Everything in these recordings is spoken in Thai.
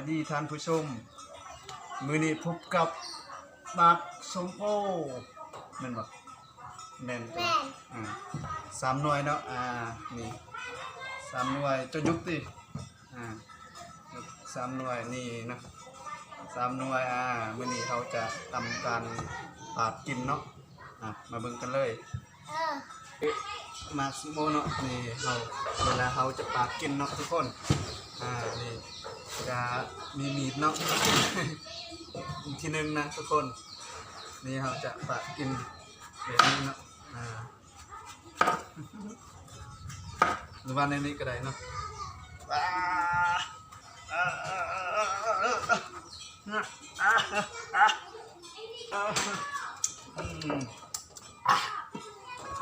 ท่านผู้ชม มือนี้พบกับบักสมโอแม่นบ่แม่นจ้ะแม่นอืมสามหน่วยเนาะอ่านี่สามหน่วยจะยุบติอ่าสามหน่วยนี่นะสามหน่วยอ่ามื้อนี้เขาจะทำการปาดกินเนาะอะมาเบิ่งกันเลยเออมาสโมเนาะนี่เราเวลาเขาจะปาดกินเนาะทุกคน อ่านี่กามีมีดเนาะ อีกทีนึงนะทุกคน นี่เราจะปะกินแบบนี้เนาะอ่าหรือว่าในนี้ก็ได้เนาะอ่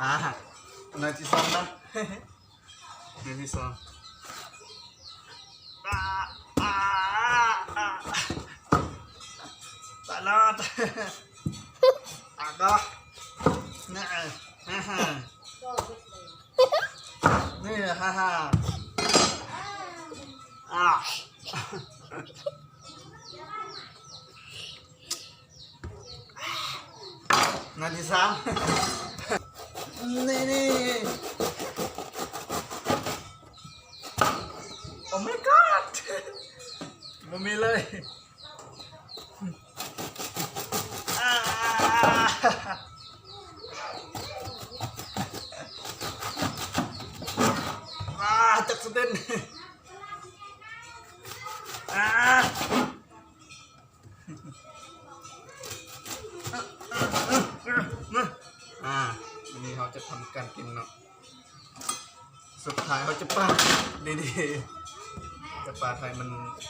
าหน่อยที่าองนะาน่อยที่าอง อดอะก็นี่ฮ่าฮ่านี่ฮ่าฮ่าอะนาทีสามนี่นี่โอ้ my god มันมีเลยอ่าอ่า จักสเตนอ่าอ่าอันนี้เขาจะทำการกินเนาะ สุดท้ายเขาจะปาดดีๆจะปาดให้มัน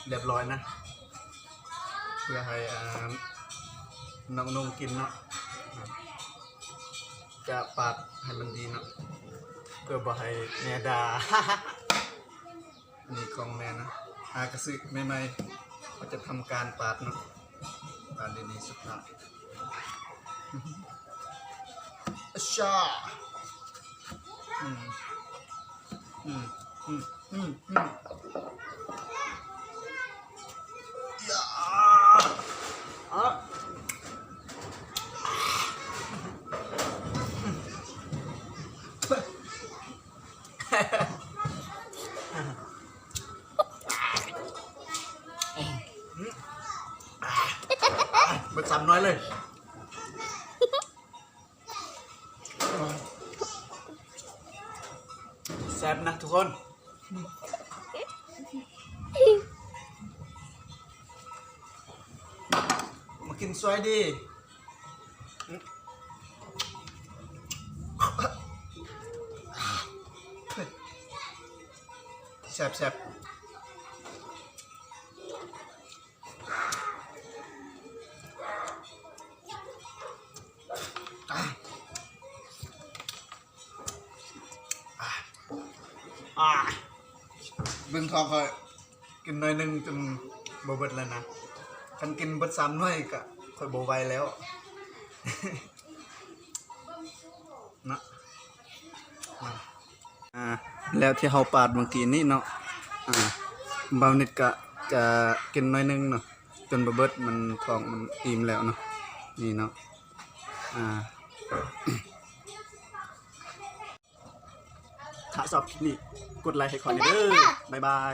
เรียบร้อยนะ เพื่อให้อ่าน้องนงกินเนาะ จะปาดให้มันดีเนาะ เพื่อบ่ให้แม่ดา อันนี้กองแม่นะหากระซึกไม่ไม่ๆเขาจะทำการปาดเนาะปาดดีๆสุดท้ายอะชาอืมอืมอืมอืมอืม มันซ้ำน้อยเลย แซ่บนะทุกคน มากินซอยดีแซ่บแซ่บ อะเบิ่งทองเขากินหน่อยหนึงจนบ่เบิดแล้วนะคันกินเบิดสามหน่วยก็ค่อยบ่ไหวแล้ว นะมาอ่าแล้วที่เฮาปาดเมื่อกี้นี่เนาะอ่าบาวนิดก็จะกินหน้อยหนึงเนาะจนบ่เบิดมันท้องมันอิ่มแล้วเนาะนี่เนาะอ่า ชอบคลิปนี้กดไลค์ให้ขอยหน่อยเด้อบ๊ายบาย